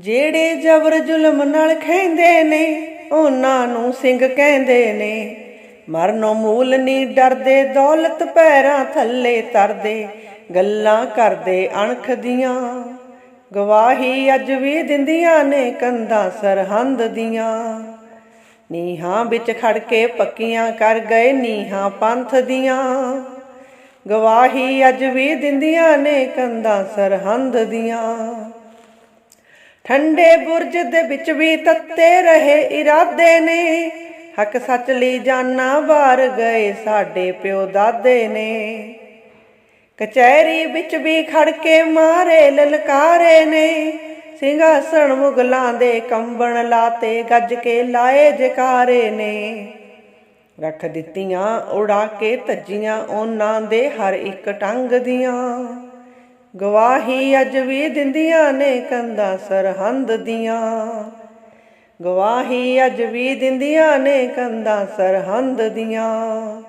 ਜਿਹੜੇ ਜ਼ਬਰ ਜ਼ੁਲਮ ਨਾਲ ਖੈਂਦੇ ਨੇ, ਉਹਨਾਂ ਨੂੰ ਸਿੰਘ ਕਹਿੰਦੇ ਨੇ। ਮਰਨੋਂ ਮੂਲ ਨਹੀਂ ਡਰਦੇ, ਦੌਲਤ ਪੈਰਾਂ ਥੱਲੇ ਤਰਦੇ, ਗੱਲਾਂ ਕਰਦੇ ਅਣਖ ਦੀਆਂ। ਗਵਾਹੀ ਅੱਜ ਵੀ ਦਿੰਦੀਆਂ ਨੇ, ਕੰਧਾਂ ਸਰਹੰਦ ਦੀਆਂ। ਨੀਹਾਂ ਵਿੱਚ ਖੜ ਕੇ ਪੱਕੀਆਂ ਕਰ ਗਏ ਨੀਹਾਂ ਪੰਥ ਦੀਆਂ। ਗਵਾਹੀ ਅੱਜ ਵੀ ਦਿੰਦੀਆਂ ਨੇ, ਕੰਧਾਂ ਸਰਹੰਦ ਦੀਆਂ। ਠੰਡੇ ਬੁਰਜ ਦੇ ਵਿੱਚ ਵੀ ਤੱਤੇ ਰਹੇ ਇਰਾਦੇ ਨੇ। ਹੱਕ ਸੱਚ ਲਈ ਜਾਨਾਂ ਵਾਰ ਗਏ ਸਾਡੇ ਪਿਓ ਦਾਦੇ ਨੇ। ਕਚਹਿਰੀ ਵਿੱਚ ਵੀ ਖੜ ਕੇ ਮਾਰੇ ਲਲਕਾਰੇ ਨੇ। ਸਿੰਘਾਸਣ ਮੁਗਲਾਂ ਦੇ ਕੰਬਣ ਲਾਤੇ ਗੱਜ ਕੇ ਲਾਏ ਜਕਾਰੇ ਨੇ। ਰੱਖ ਦਿੱਤੀਆਂ, ਉਡਾ ਕੇ ਧੱਜੀਆਂ, ਉਹਨਾਂ ਦੇ ਹਰ ਇੱਕ ਟੰਗ ਦੀਆਂ। ਗਵਾਹੀ ਅੱਜ ਵੀ ਦਿੰਦੀਆਂ ਨੇ ਕੰਧਾਂ ਸਰਹੰਦ ਦੀਆਂ। ਗਵਾਹੀ ਅੱਜ ਵੀ ਦਿੰਦੀਆਂ ਨੇ ਕੰਧਾਂ ਸਰਹੰਦ ਦੀਆਂ।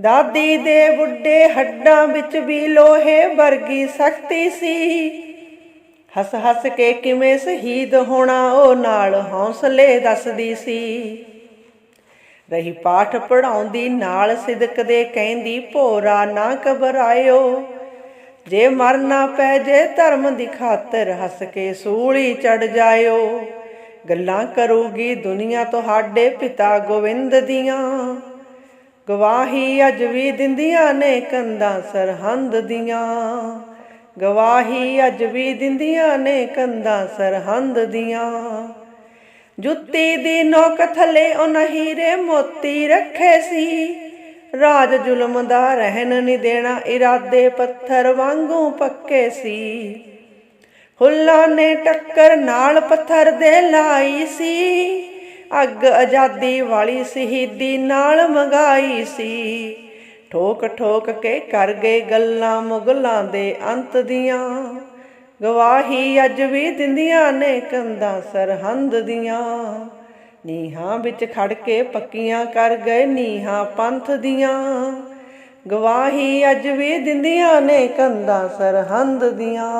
ਦਾਦੀ ਦੇ ਬੁੱਢੇ ਹੱਡਾਂ ਵਿੱਚ ਵੀ ਲੋਹੇ ਵਰਗੀ ਸਖਤੀ ਸੀ। ਹੱਸ ਹੱਸ ਕੇ ਕਿਵੇਂ ਸ਼ਹੀਦ ਹੋਣਾ ਉਹ ਨਾਲ ਹੌਸਲੇ ਦੱਸਦੀ ਸੀ। ਰਹੀ ਪਾਠ ਪੜਾਉਂਦੀ ਨਾਲ ਸਿਦਕ ਦੇ ਕਹਿੰਦੀ, ਭੋਰਾ ਨਾ ਘਬਰਾਇਓ। ਜੇ ਮਰਨਾ ਪੈ ਜੇ ਧਰਮ ਦੀ ਖਾਤਰ ਹੱਸ ਕੇ ਸੂਲੀ ਚੜ ਜਾਇਓ। ਗੱਲਾਂ ਕਰੂਗੀ ਦੁਨੀਆ ਤੁਹਾਡੇ ਪਿਤਾ ਗੋਵਿੰਦ ਦੀਆਂ। ਗਵਾਹੀ ਅੱਜ ਵੀ ਦਿੰਦੀਆਂ ਨੇ ਕੰਧਾਂ ਸਰਹੰਦ ਦੀਆਂ। ਗਵਾਹੀ ਅੱਜ ਵੀ ਦਿੰਦੀਆਂ ਨੇ ਕੰਧਾਂ ਸਰਹੰਦ ਦੀਆਂ। ਜੁੱਤੀ ਦੀ ਨੋਕ ਥੱਲੇ ਉਹ ਹੀਰੇ ਮੋਤੀ ਰੱਖੇ ਸੀ। ਰਾਜ ਜ਼ੁਲਮ ਦਾ ਰਹਿਣ ਨਹੀਂ ਦੇਣਾ, ਇਰਾਦੇ ਪੱਥਰ ਵਾਂਗੂ ਪੱਕੇ ਸੀ। ਹੁੱਲਾ ਨੇ ਟੱਕਰ ਨਾਲ ਪੱਥਰ ਦੇ ਲਾਈ ਸੀ, ਅੱਗ ਆਜ਼ਾਦੀ ਵਾਲੀ ਸ਼ਹੀਦੀ ਨਾਲ ਮੰਗਾਈ ਸੀ। ਠੋਕ ਠੋਕ ਕੇ ਕਰ ਗਏ ਗੱਲਾਂ ਮੁਗਲਾਂ ਦੇ ਅੰਤ ਦੀਆਂ, ਗਵਾਹੀ ਅੱਜ ਵੀ ਦਿੰਦੀਆਂ ਨੇ ਕੰਧਾਂ ਸਰਹੰਦ ਦੀਆਂ। ਨੀਹਾਂ ਵਿੱਚ ਖੜ ਕੇ ਪੱਕੀਆਂ ਕਰ ਗਏ ਨੀਹਾਂ ਪੰਥ ਦੀਆਂ। ਗਵਾਹੀ ਅੱਜ ਵੀ ਦਿੰਦੀਆਂ ਨੇ ਕੰਧਾਂ ਸਰਹੰਦ ਦੀਆਂ।